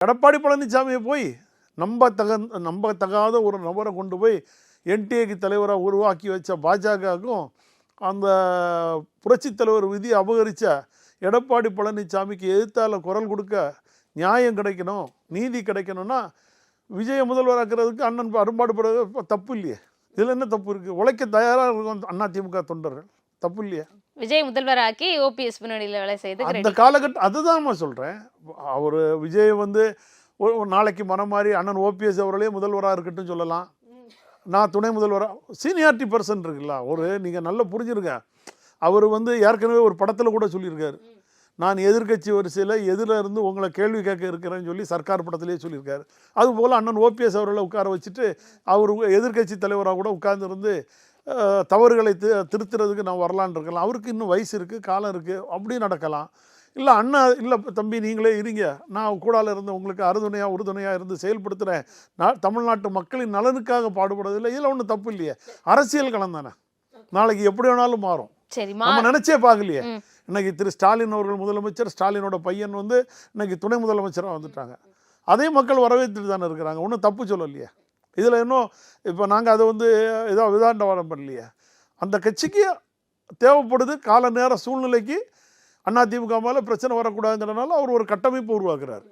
எடப்பாடி பழனிசாமியை போய் நம்ப தக நம்பத்தகாத ஒரு நபரை கொண்டு போய் என்டிஏக்கு தலைவராக உருவாக்கி வச்ச பாஜகவுக்கும் அந்த புரட்சி தலைவர் விதி அபகரித்த எடப்பாடி பழனிசாமிக்கு எதிர்த்தால குரல் கொடுக்க நியாயம் கிடைக்கணும் நீதி கிடைக்கணும்னா விஜய முதல்வராக்கிறதுக்கு அண்ணன் அரும்பாடுபடுறது தப்பு இல்லையே. இதில் என்ன தப்பு இருக்குது உழைக்க தயாராக இருக்கும் அதிமுக தொண்டர்கள். தப்பு இல்லையா? விஜய் முதல்வராக்கி ஓபிஎஸ் முன்னணியில வேலை செய்து அந்த காலகட்டம் அதுதான் சொல்கிறேன் அவர் விஜய் வந்து ஒரு நாளைக்கு மனம் மாறி அண்ணன் ஓபிஎஸ் அவர்களே முதல்வராக இருக்கட்டும் சொல்லலாம். நான் துணை முதல்வராக சீனியாரிட்டி பர்சன் இருக்குல்ல ஒரு நீங்கள் நல்லா புரிஞ்சிருங்க. அவர் வந்து ஏற்கனவே ஒரு படத்தில் கூட சொல்லியிருக்காரு. நான் எதிர்க்கட்சி வரிசையில் எதிரில் இருந்து உங்களை கேள்வி கேட்க இருக்கிறேன்னு சொல்லி சர்க்கார் படத்திலேயே சொல்லியிருக்காரு. அதுபோல் அண்ணன் ஓபிஎஸ் அவர்களை உட்கார வச்சுட்டு அவர் எதிர்க்கட்சி தலைவராக கூட உட்கார்ந்திருந்து தவறுகளை திருத்துறதுக்கு நான் வரலான்னு இருக்கலாம். அவருக்கு இன்னும் வயசு இருக்குது காலம் இருக்குது அப்படி நடக்கலாம். இல்லை அண்ணா இல்லை தம்பி நீங்களே இருங்க. நான் கூடால இருந்து உங்களுக்கு அறுதுணையாக உறுதுணையாக இருந்து செயல்படுத்துகிறேன் நான் தமிழ்நாட்டு மக்களின் நலனுக்காக பாடுபடுறதில்லை இதில் ஒன்றும் தப்பு இல்லையே. அரசியல் களம் தானே. நாளைக்கு எப்படி வேணாலும் மாறும். நம்ம நினைச்சே பார்க்கலையே. இன்னைக்கு திரு ஸ்டாலின் அவர்கள் முதலமைச்சர் ஸ்டாலினோட பையன் வந்து இன்னைக்கு துணை முதலமைச்சராக வந்துட்டாங்க. அதே மக்கள் வரவேற்றுட்டு தானே இருக்கிறாங்க. ஒன்றும் தப்பு சொல்லலையே. இதில் இன்னும் இப்போ நாங்கள் அதை வந்து ஏதோ விதாண்டவாதம் பண்ணலையே. அந்த கட்சிக்கு தேவைப்படுது கால நேர சூழ்நிலைக்கு அதிமுக மேலே பிரச்சனை வரக்கூடாதுங்கிறனால அவர் ஒரு கட்டமைப்பு உருவாக்குறாரு.